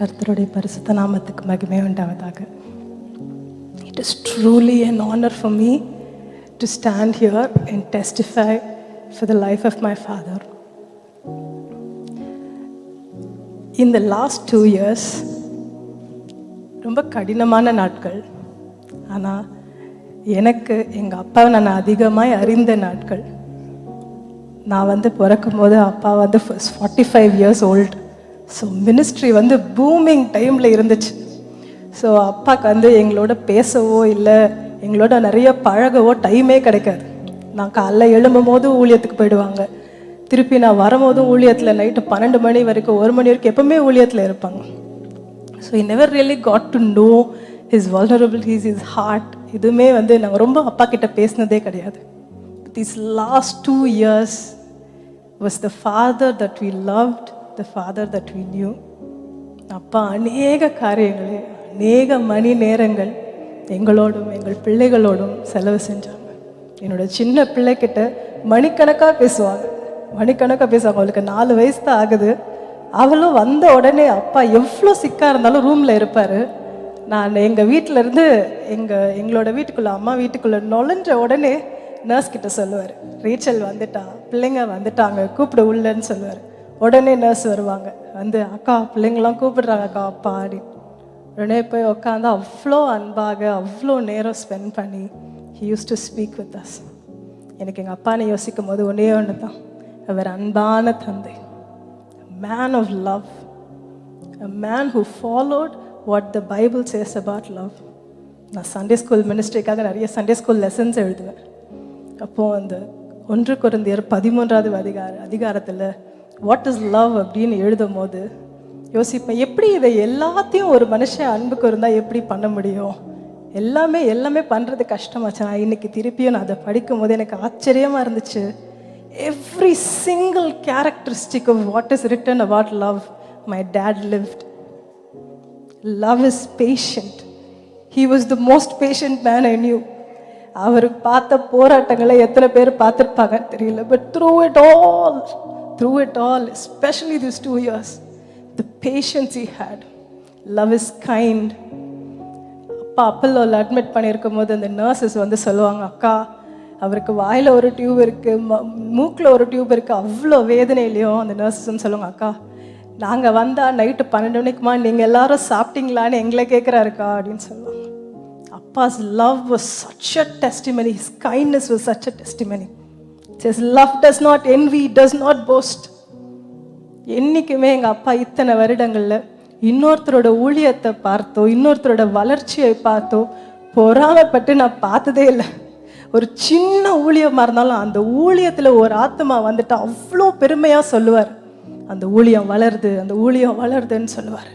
கர்த்தருடைய பரிசுத்த நாமத்துக்கு மகிமை உண்டாவதாக. It is truly an honour for me to stand here and testify for the life of my father இந்த லாஸ்ட் டூ இயர்ஸ் ரொம்ப கடினமான நாட்கள். ஆனால் எனக்கு எங்கள் அப்பாவை நான் அதிகமாக அறிந்த நாட்கள். நான் வந்து பிறக்கும் போது அப்பா வந்து forty five years old so ministry வந்து பூமிங் டைமில் இருந்துச்சு. ஸோ அப்பாவுக்கு வந்து எங்களோட பேசவோ இல்லை எங்களோட நிறைய பழகவோ டைமே கிடைக்காது. நான் காலைல எழும்பும் போதும் ஊழியத்துக்கு போயிடுவாங்க. திருப்பி நான் வரும்போதும் ஊழியத்தில் நைட்டு பன்னெண்டு மணி வரைக்கும் ஒரு மணி வரைக்கும் எப்பவுமே ஊழியத்தில் இருப்பாங்க. So I never really got to know his vulnerabilities is hard இதுவுமே வந்து நாங்கள் ரொம்ப அப்பா கிட்ட பேசினதே கிடையாது. These last two years was the father that we loved the father that we knew அப்பா அநேக காரியங்களை அநேக மணி நேரங்கள் எங்களோடும் எங்கள் பிள்ளைகளோடும் செலவு செஞ்சாங்க. என்னோட சின்ன பிள்ளைக்கிட்ட மணிக்கணக்காக பேசுவாங்க. மணிக்கணக்காக பேசுவாங்க. அவளுக்கு நாலு வயசு தான் ஆகுது. அவளும் வந்த உடனே அப்பா எவ்வளோ சிக்காக இருந்தாலும் ரூமில் இருப்பார். நான் எங்கள் வீட்டில் இருந்து எங்கள் எங்களோட வீட்டுக்குள்ளே அம்மா வீட்டுக்குள்ளே நுழைஞ்ச உடனே நர்ஸ் கிட்ட சொல்லுவார். ரீச்சல் வந்துட்டா பிள்ளைங்க வந்துட்டாங்க கூப்பிட உள்ளன்னு சொல்லுவார். உடனே நர்ஸ் வருவாங்க. வந்து அக்கா பிள்ளைங்களாம் கூப்பிடுறாங்க அக்கா அப்பா ஆடி உடனே போய் உட்காந்து அவ்வளோ அன்பாக அவ்வளோ நேரம் ஸ்பெண்ட் பண்ணி he used to speak with us எனக்கு எங்கள் அப்பானை யோசிக்கும் போது ஒன்றே ஒன்று தான் அவர் அன்பான தந்தை. Man of love a man who followed what the Bible says about love நான் சண்டே ஸ்கூல் மினிஸ்ட்ரிக்காக நிறைய சண்டே ஸ்கூல் லெசன்ஸ் எழுதுவேன். அப்போது அந்த ஒன்று குருந்தியர் பதிமூன்றாவது அதிகார அதிகாரத்தில் வாட் இஸ் லவ் அப்படின்னு எழுதும் போது யோசிப்பேன் எப்படி இதை எல்லாத்தையும் ஒரு மனுஷன் அன்புக்கு இருந்தால் எப்படி பண்ண முடியும்? எல்லாமே எல்லாமே பண்ணுறது கஷ்டமாச்சு நான் இன்னைக்கு திருப்பியும் நான் அதை படிக்கும் போது எனக்கு ஆச்சரியமாக இருந்துச்சு. Every single characteristic of what is written about love my dad lived love is patient he was the most patient man I knew அவருக்கு பார்த்த போராட்டங்களை எத்தனை பேர் பார்த்துருப்பாங்கன்னு தெரியல but through it all through it all especially this two years the patience he had love is kind அப்பா அப்பல்லோவில் admit பண்ணியிருக்கும் போது அந்த நர்சஸ் வந்து சொல்லுவாங்க அக்கா அவருக்கு வாயில் ஒரு டியூப் இருக்குது ம மூக்கில் ஒரு டியூப் இருக்குது அவ்வளோ வேதனையிலையும் அந்த நர்சஸ்ன்னு சொல்லுவாங்க அக்கா நாங்கள் வந்தால் நைட்டு பன்னெண்டு மணிக்குமா நீங்கள் எல்லாரும் சாப்பிட்டீங்களான்னு எங்களை கேட்குறாருக்கா அப்படின்னு சொல்லுவாங்க. Appa's love was such a testimony his kindness was such a testimony it's love does not envy does not boast என்றைக்குமே எங்கள் அப்பா இத்தனை வருடங்களில் இன்னொருத்தரோட ஊழியத்தை பார்த்தோ இன்னொருத்தரோட வளர்ச்சியை பார்த்தோ பொறாமைப்பட்டு நான் பார்த்ததே இல்லை. ஒரு சின்ன ஊழியமாக இருந்தாலும் அந்த ஊழியத்தில் ஒரு ஆத்மா வந்துட்டு அவ்வளோ பெருமையாக சொல்லுவார். அந்த ஊழியம் வளருது அந்த ஊழியம் வளருதுன்னு சொல்லுவார்.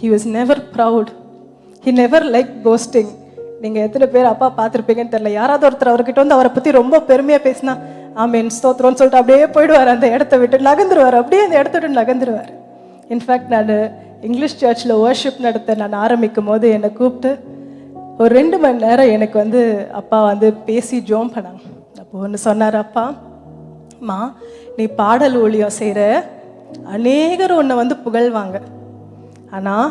He was never proud he never like boasting நீங்கள் எத்தனை பேர் அப்பா பார்த்துருப்பீங்கன்னு தெரியல. யாராவது ஒருத்தர் அவர்கிட்ட வந்து அவரை பற்றி ரொம்ப பெருமையாக பேசினா ஆமீன் ஸ்தோத்திரம்னு சொல்லிட்டு அப்படியே போயிடுவார். அந்த இடத்த விட்டு நகர்ந்துருவார். அப்படியே அந்த இடத்த விட்டு நகர்ந்துருவார். இன்ஃபேக்ட் நான் இங்கிலீஷ் சர்ச்சில் ஒர்ஷிப் நடத்த நான் ஆரம்பிக்கும் போது என்னை கூப்பிட்டு ஒரு ரெண்டு மணி நேரம் எனக்கு வந்து அப்பா வந்து பேசி ஜோம் பண்ணாங்க. அப்போ ஒன்று சொன்னார் அப்பா மா நீ பாடல் ஊழியம் செய்கிற அநேகர் உன்னை வந்து புகழ்வாங்க. ஆனால்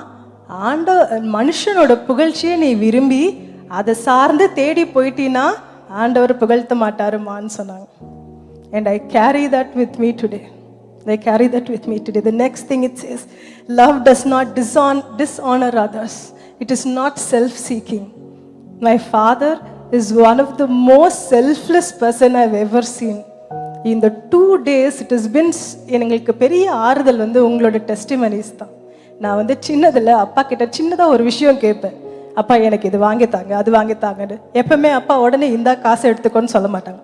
ஆண்ட மனுஷனோட புகழ்ச்சியை நீ விரும்பி அதை சார்ந்து தேடி போயிட்டீன்னா ஆண்டவர் புகழ்த்த மாட்டாருமான்னு சொன்னாங்க and I carry that with me today I carry that with me today the next thing it's is love does not dishon dishonour others it is not self seeking my father is one of the most selfless person I've ever seen இந்த two days it is pins எங்களுக்கு பெரிய ஆறுதல் வந்து உங்களோட testimonies தான் நான் வந்து சின்னதில் அப்பா கிட்ட சின்னதாக ஒரு விஷயம் கேட்பேன் அப்பா எனக்கு இது வாங்கித்தாங்க அது வாங்கித்தாங்கன்னு எப்பவுமே அப்பா உடனே இந்த காசு எடுத்துக்கோன்னு சொல்ல மாட்டாங்க.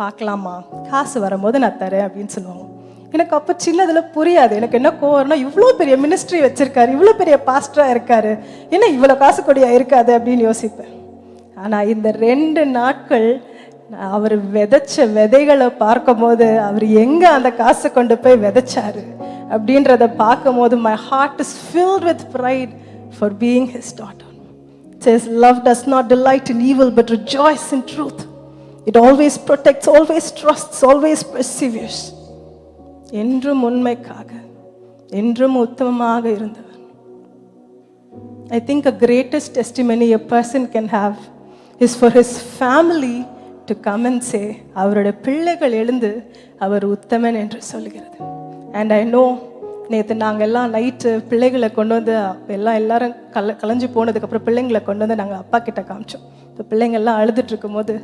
பார்க்கலாமா காசு வரும்போது நான் தரேன் அப்படின்னு சொல்லுவாங்க. எனக்கு அப்போ சின்னதில் புரியாது. எனக்கு என்ன கோவம்னா இவ்வளோ பெரிய மினிஸ்ட்ரி வச்சிருக்காரு இவ்வளோ பெரிய பாஸ்டராக இருக்காரு. என்ன இவ்வளோ காசு கொடியா இருக்காது? அப்படின்னு யோசிப்பேன். ஆனால் இந்த ரெண்டு நாட்கள் அவர் விதைச்ச விதைகளை பார்க்கும்போது அவர் எங்கே அந்த காசை கொண்டு போய் விதைச்சாரு அப்படின்றத பார்க்கும்போது my heart is filled with pride for being his daughter says love does not delight in evil but rejoice in truth it always protects always trusts always perseveres என்றும் உண்மைக்காக என்றும் உத்தமமாக இருந்தவன் I think a greatest testimony a person can have is for his family to come and say, அவருடைய பிள்ளைகள் எழுந்து அவர் உத்தமன் என்று சொல்கிறது and I know நேற்று நாங்கள் எல்லாம் நைட்டு பிள்ளைகளை கொண்டு வந்து எல்லாம் எல்லாரும் கல கலைஞ்சு போனதுக்கப்புறம் பிள்ளைங்களை கொண்டு வந்து நாங்கள் அப்பா கிட்ட காமிச்சோம். இப்போ பிள்ளைங்கள்லாம் அழுதுட்டு இருக்கும்போது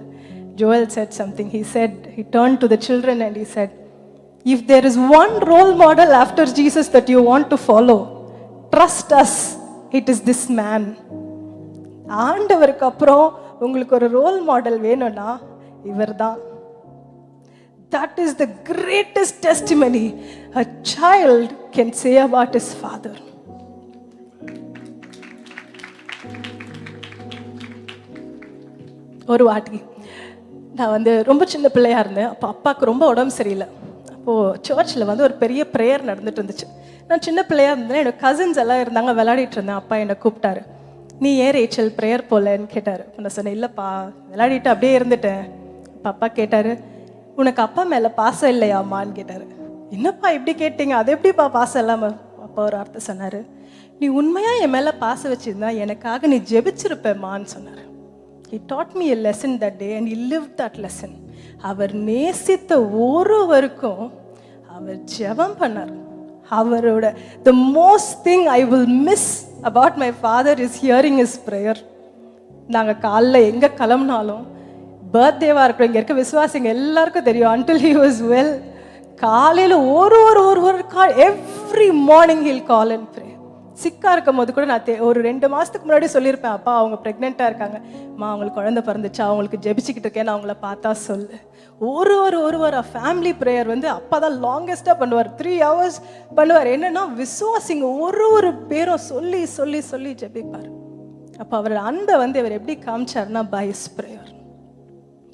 Joel said something he said he turn to the children and he said if there is one role model after Jesus that you want to follow trust us it is this man ஆண்டவருக்கு அப்புறம் உங்களுக்கு ஒரு role model வேணும்னா இவர்தான். That is the greatest testimony a child can say about his father. ஒரு வாட்டி நான் வந்து ரொம்ப சின்ன பிள்ளையாக இருந்தேன். அப்போ அப்பாவுக்கு ரொம்ப உடம்பு சரியில்லை. அப்போது சர்ச்சில் வந்து ஒரு பெரிய ப்ரேயர் நடந்துட்டு இருந்துச்சு. நான் சின்ன பிள்ளையாக இருந்தேன். என்னோட கசின்ஸ் எல்லாம் இருந்தாங்க விளையாடிட்டு இருந்தேன். அப்பா என்னை கூப்பிட்டாரு. நீ ஏன் ரேச்சல் ப்ரேயர் போலன்னு கேட்டார். நான் சொன்னேன் இல்லைப்பா விளையாடிட்டு அப்படியே இருந்துட்டேன். அப்பா கேட்டார் உனக்கு அப்பா மேலே பாசம் இல்லையாம்மான்னு கேட்டார். என்னப்பா இப்படி கேட்டீங்க? அது எப்படிப்பா பாசம் இல்லாமல் அப்பா ஒரு அர்த்தம் சொன்னார். நீ உண்மையாக என் மேலே பாசம் வச்சிருந்தா எனக்காக நீ ஜெபிச்சிருப்பேம்மான்னு சொன்னார். He taught me a lesson that day and I live that lesson அவர் நேசித்த ஒருவருக்கும் அவர் ஜெபம் பண்ணார். அவரோட the most thing I will miss about my father is hearing is prayer நாங்கள் காலைல எங்கே கிளம்புனாலும் பர்த்டேவாக இருக்கட்டும் இங்கே இருக்க விசுவாசிங்க எல்லாருக்கும் தெரியும். அன்டில் ஹி வாஸ் வெல் காலையில் ஒரு ஒரு ஒரு ஒரு call every morning he'll call and pray சிக்காக இருக்கும் போது கூட நான் தே- ஒரு ரெண்டு மாதத்துக்கு முன்னாடி சொல்லியிருப்பேன் அப்பா அவங்க ப்ரெக்னெண்ட்டாக இருக்காங்க. அம்மா அவங்களுக்கு குழந்தை பிறந்துச்சா? அவங்களுக்கு ஜெபிச்சுக்கிட்டு இருக்கேன் நான் அவங்கள பார்த்தா சொல்லு. ஒரு ஒரு ஒரு ஒரு ஃபேமிலி ப்ரேயர் வந்து அப்பா தான் லாங்கஸ்ட்டாக பண்ணுவார். த்ரீ ஹவர்ஸ் பண்ணுவார். என்னன்னா விசுவாசிங்க ஒரு ஒரு பேரும் சொல்லி சொல்லி சொல்லி ஜெபிப்பார். அப்போ அவரோட அன்பை வந்து இவர் எப்படி காமிச்சார்னா by prayer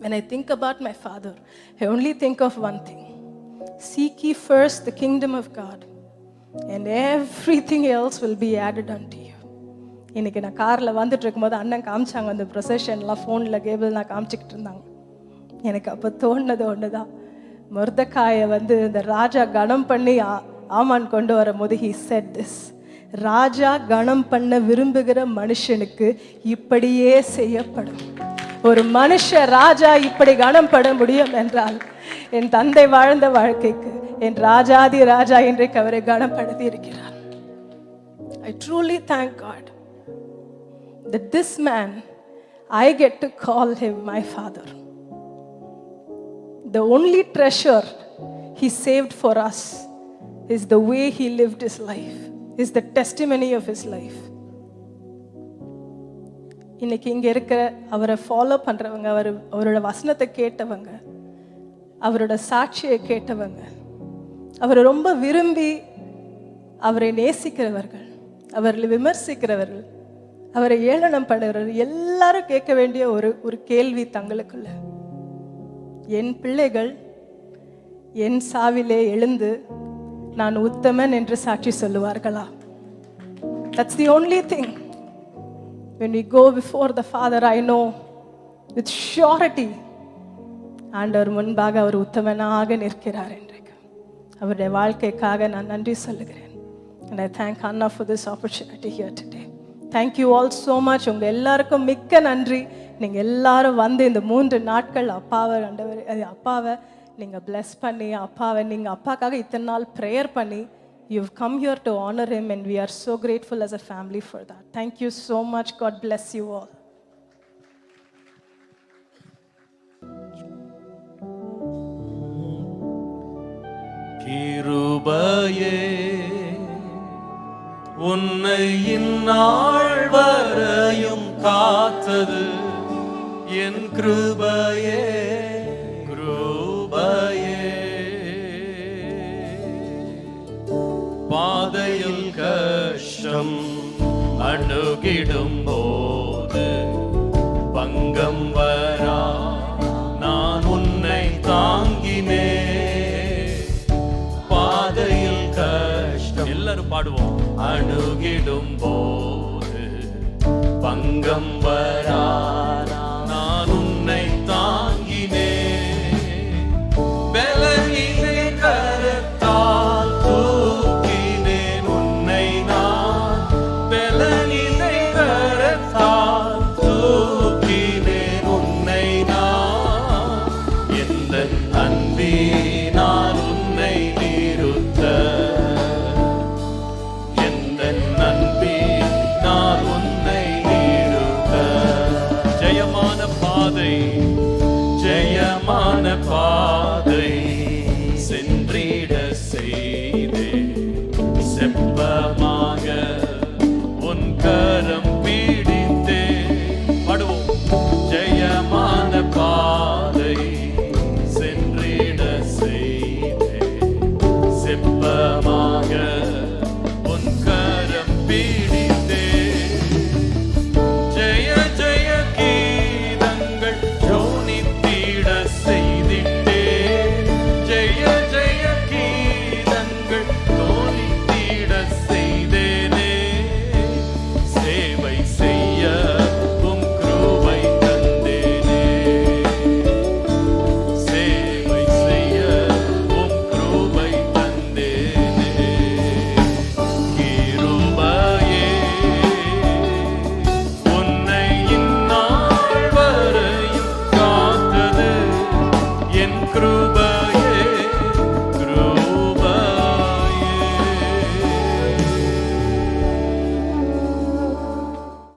When I think about my father, I only think of one thing. Seek ye first the kingdom of God, and everything else will be added unto you. இன்னைக்கு நான் காரில் வந்துட்டு இருக்கும்போது அண்ணன் காமிச்சாங்க அந்த ப்ரொசஷன்லாம் ஃபோனில் கேபிள் நான் காமிச்சிக்கிட்டு இருந்தாங்க. எனக்கு அப்போ தோணுனது ஒன்று தான் முருதக்காயை வந்து இந்த ராஜா கணம் பண்ணி ஆ- ஆமான் கொண்டு வரும்போது ஹி செட் திஸ் ராஜா கணம் பண்ண விரும்புகிற மனுஷனுக்கு இப்படியே செய்யப்படும். ஒரு மனுஷ ராஜா இப்படி கணம்பட முடியும் என்றால் என் தந்தை வாழ்ந்த வாழ்க்கைக்கு என் ராஜாதி ராஜா இன்றைக்கு அவரை கணப்படுத்தி இருக்கிறார் I truly thank God that this man I get to call him my father. The only treasure he saved for us is the way he lived his life, is the testimony of his life. இன்னைக்கு இங்க இருக்கிற அவரை follow பண்றவங்க அவர் அவரோட வசனத்தை கேட்டவங்க அவரோட சாட்சியை கேட்டவங்க அவரை ரொம்ப விரும்பி அவரை நேசிக்கிறவர்கள் அவர்களை விமர்சிக்கிறவர்கள் அவரை ஏளனம் பண்ணுகிறவர்கள் எல்லாரும் கேட்க வேண்டிய ஒரு ஒரு கேள்வி தங்களுக்குள்ள. என் பிள்ளைகள் என் சாவிலே எழுந்து நான் உத்தமன் என்று சாட்சி சொல்லுவார்களா? That's the only thing when we go before the father i know with surety ஆண்டவர் முன்பாக அவர் உத்தமனாக நிற்கிறார் இன்றைக்கு. அவருடைய வாழ்க்கைக்காக நான் நன்றி சொல்லுகிறேன். And I thank anna for this opportunity here today thank you all so much உங்கள் எல்லாருக்கும் மிக்க நன்றி. நீங்கள் எல்லாரும் வந்து இந்த மூன்று நாட்கள் அப்பாவை ஆண்டவர் அது அப்பாவை நீங்கள் ப்ளெஸ் பண்ணி அப்பாவை நீங்கள் அப்பாக்காக இத்தனை நாள் ப்ரேயர் பண்ணி you've come here to honor him and we are so grateful as a family for that thank you so much god bless you all கிருபையே உன்னை இந்நாள் வரையும் காத்தது என் கிருபையே கிருபையே கஷ்டம் அணுகிடும் போது பங்கம் வரா. நான் உன்னை தாங்கினே பாதையில் கஷ்டம் எல்லாரும் பாடுவோம். அணுகிடும் போது பங்கம் வரா. நான் உன்னை